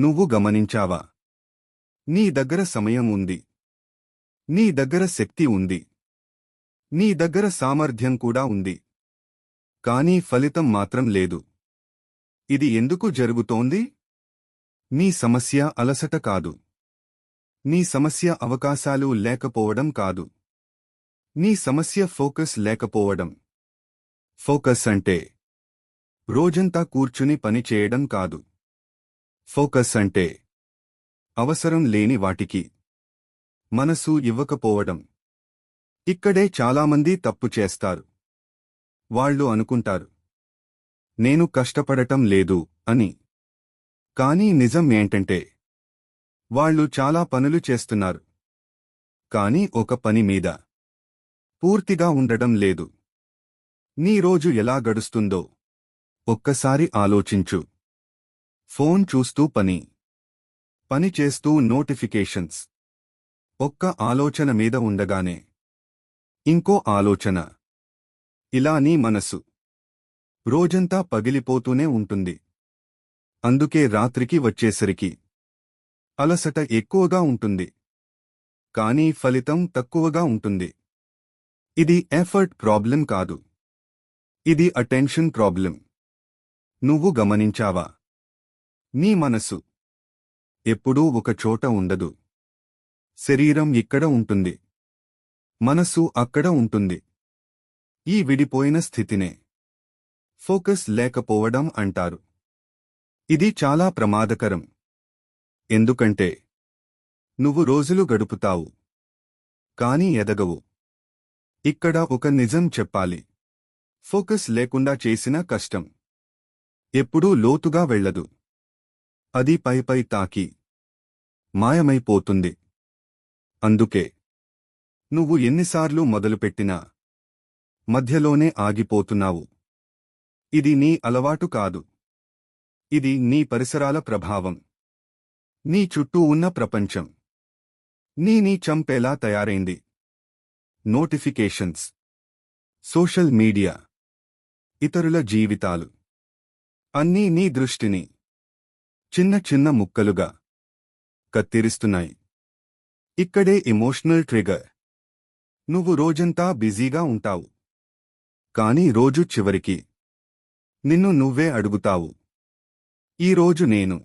నువ్వు గమనించావా? నీ దగ్గర సమయం ఉంది. నీ దగ్గర శక్తి ఉంది. నీ దగ్గర సామర్థ్యం కూడా ఉంది. కానీ ఫలితం మాత్రం లేదు. ఇది ఎందుకు జరుగుతోంది? నీ సమస్య అలసట కాదు. నీ సమస్య అవకాశాలు లేకపోవడం కాదు. నీ సమస్య ఫోకస్ లేకపోవడం. ఫోకస్ అంటే రోజంతా కూర్చుని పనిచేయడం కాదు. ఫోకస్ అంటే అవసరం లేని వాటికి మనసు ఇవ్వకపోవడం. ఇక్కడే చాలామంది తప్పు చేస్తారు. వాళ్ళు అనుకుంటారు. నేను కష్టపడటం లేదు అని. కానీ నిజం ఏంటంటే వాళ్ళు చాలా పనులు చేస్తున్నారు. కానీ ఒక పని మీద పూర్తిగా ఉండడం లేదు. నీ రోజు ఎలా గడుస్తుందో ఒక్కసారి ఆలోచించు. ఫోన్ చూస్తూ పని. పని చేస్తూ నోటిఫికేషన్స్. ఒక్క ఆలోచన మీద ఉండగానే. ఇంకో ఆలోచన. ఇలా నీ మనసు. రోజంతా పగిలిపోతూనే ఉంటుంది. అందుకే రాత్రికి వచ్చేసరికి. అలసట ఎక్కువగా ఉంటుంది. కానీ ఫలితం తక్కువగా ఉంటుంది. ఇది ఎఫర్ట్ ప్రాబ్లం కాదు. ఇది అటెన్షన్ ప్రాబ్లం. నువ్వు గమనించావా? నీ మనసు. ఎప్పుడూ ఒకచోట ఉండదు. శరీరం ఇక్కడ ఉంటుంది. మనసు అక్కడ ఉంటుంది. ఈ విడిపోయిన స్థితినే. ఫోకస్ లేకపోవడం అంటారు. ఇది చాలా ప్రమాదకరం. ఎందుకంటే నువ్వు రోజులు గడుపుతావు. కాని ఎదగవు. ఇక్కడ ఒక నిజం చెప్పాలి. ఫోకస్ లేకుండా చేసిన కష్టం. ఎప్పుడూ లోతుగా వెళ్ళదు. అది పైపై తాకి మాయమైపోతుంది. అందుకే నువ్వు ఎన్నిసార్లు మొదలుపెట్టినా మధ్యలోనే ఆగిపోతున్నావు. ఇది నీ అలవాటు కాదు. ఇది నీ పరిసరాల ప్రభావం. నీ చుట్టూ ఉన్న ప్రపంచం. నీ నీ చంపేలా తయారైంది. నోటిఫికేషన్స్. Social media. ఇతరుల జీవితాలు. అన్నీ నీ దృష్టిని చిన్న చిన్న ముక్కలుగా కత్తిరిస్తున్నాయి. ఇక్కడే ఇమోషనల్ ట్రిగర్ నువ్వు రోజంతా బిజీగా ఉంటావు. కానీ రోజు చివరికి నిన్ను నువ్వే అడుగుతావు. ఈరోజు నేను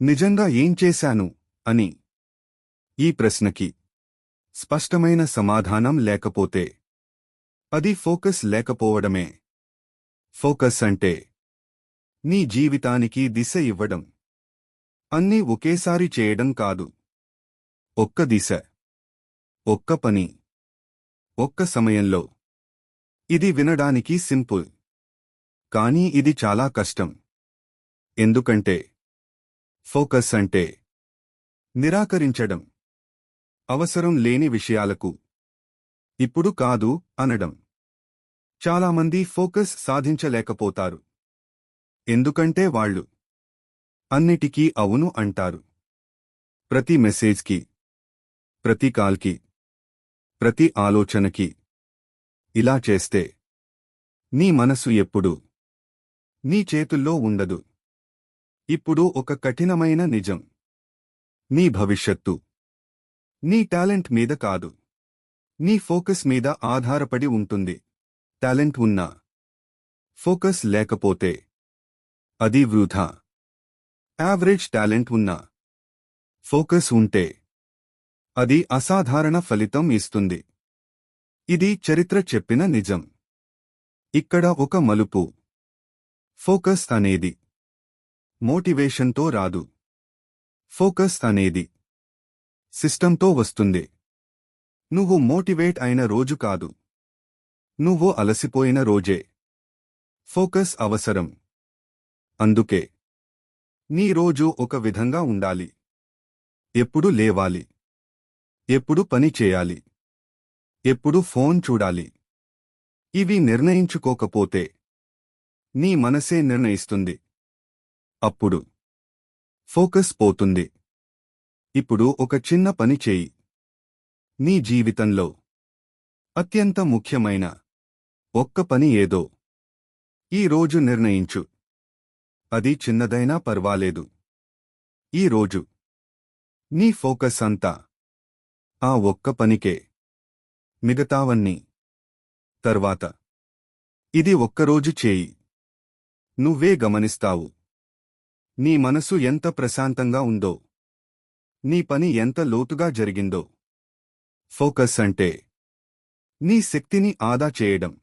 నిజంగా ఏం చేశాను అని ఈ ప్రశ్నకి స్పష్టమైన సమాధానం లేకపోతే అది ఫోకస్ లేకపోవడమే. ఫోకస్ అంటే నీ జీవితానికి దిశ ఇవ్వడం. అన్నీ ఒకేసారి చేయడం కాదు. ఒక్క దిశ. ఒక్క పని. ఒక్క సమయంలో. ఇది వినడానికి సింపుల్. కానీ ఇది చాలా కష్టం. ఎందుకంటే. ఫోకస్ అంటే. నిరాకరించడం. అవసరం లేని విషయాలకు. ఇప్పుడు కాదు అనడం. చాలామంది ఫోకస్ సాధించలేకపోతారు. ఎందుకంటే వాళ్ళు అన్నిటికీ అవును అంటారు. ప్రతి మెసేజ్కి ప్రతి కాల్కి ప్రతి ఆలోచనకి ఇలా చేస్తే నీ మనసు ఎప్పుడు నీ చేతుల్లో ఉండదు. ఇప్పుడు ఒక కఠినమైన నిజం. నీ భవిష్యత్తు నీ టాలెంట్ మీద కాదు. నీ ఫోకస్ మీద ఆధారపడి ఉంటుంది. టాలెంట్ ఉన్నా ఫోకస్ లేకపోతే అది వృధా. యావరేజ్ టాలెంట్ ఉన్నా. ఫోకస్ ఉంటే. అది అసాధారణ ఫలితం ఇస్తుంది. ఇది చరిత్ర చెప్పిన నిజం. ఇక్కడ ఒక మలుపు. ఫోకస్ అనేది. మోటివేషన్తో రాదు. ఫోకస్ అనేది. సిస్టంతో వస్తుంది. నువ్వు మోటివేట్ అయిన రోజు కాదు. నువ్వు అలసిపోయిన రోజే. ఫోకస్ అవసరం. అందుకే నీ రోజు ఒక విధంగా ఉండాలి. ఎప్పుడు లేవాలి. ఎప్పుడు పని చేయాలి. ఎప్పుడు ఫోన్ చూడాలి. ఇవి నిర్ణయించుకోకపోతే నీ మనసే నిర్ణయిస్తుంది. అప్పుడు ఫోకస్ పోతుంది. ఇప్పుడు ఒక చిన్న పని చేయి. నీ జీవితంలో అత్యంత ముఖ్యమైన ఒక్క పని ఏదో. ఈ రోజు నిర్ణయించు. అది చిన్నదైనా పర్వాలేదు. ఈ రోజు నీ ఫోకస్ అంతా ఆ ఒక్క పనికే. మిగతావన్నీ తర్వాత. ఇది ఒక్కరోజు చేయి. నువ్వే గమనిస్తావు. నీ మనసు ఎంత ప్రశాంతంగా ఉందో. నీ పని ఎంత లోతుగా జరిగిందో. ఫోకస్ అంటే నీ శక్తిని ఆదా చేయడం.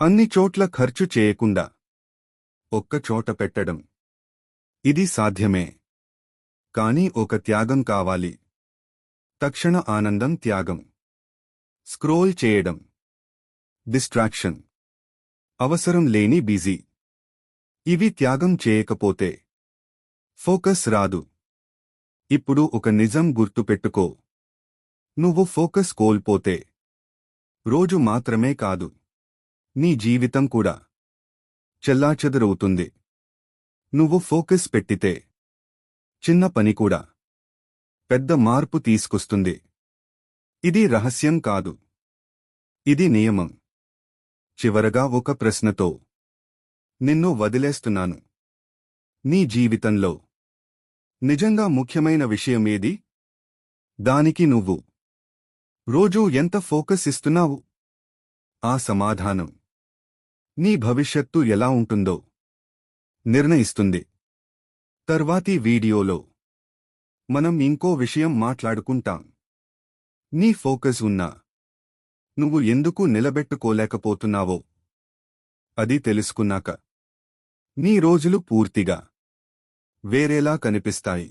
అన్ని చోట్ల ఖర్చు చేయకుండా. ఒక్కచోట పెట్టడం. ఇది సాధ్యమే. కాని ఒక త్యాగం కావాలి. తక్షణ ఆనందం త్యాగం. స్క్రోల్ చేయడం. డిస్ట్రాక్షన్. అవసరం లేని బిజీ. ఇవి త్యాగం చేయకపోతే. ఫోకస్ రాదు. ఇప్పుడు ఒక నిజం గుర్తుపెట్టుకో నువ్వు ఫోకస్ కోల్పోతే. రోజు మాత్రమే కాదు. నీ జీవితం కూడా. చెల్లాచెదరవుతుంది. నువ్వు ఫోకస్ పెట్టితే చిన్న పని కూడా పెద్ద మార్పు తీసుకొస్తుంది. ఇది రహస్యం కాదు. ఇది నియమం. చివరగా ఒక ప్రశ్నతో నిన్ను వదిలేస్తున్నాను. నీ జీవితంలో నిజంగా ముఖ్యమైన విషయమేది దానికి నువ్వు రోజూ ఎంత ఫోకస్ ఇస్తున్నావు? ఆ సమాధానం. నీ భవిష్యత్తు ఎలా ఉంటుందో నిర్ణయిస్తుంది. తర్వాతి వీడియోలో మనం ఇంకో విషయం మాట్లాడుకుంటాం. నీ ఫోకస్ ఉన్నా నువ్వు ఎందుకు నిలబెట్టుకోలేకపోతున్నావో అది తెలుసుకున్నాక నీ రోజులు పూర్తిగా వేరేలా కనిపిస్తాయి.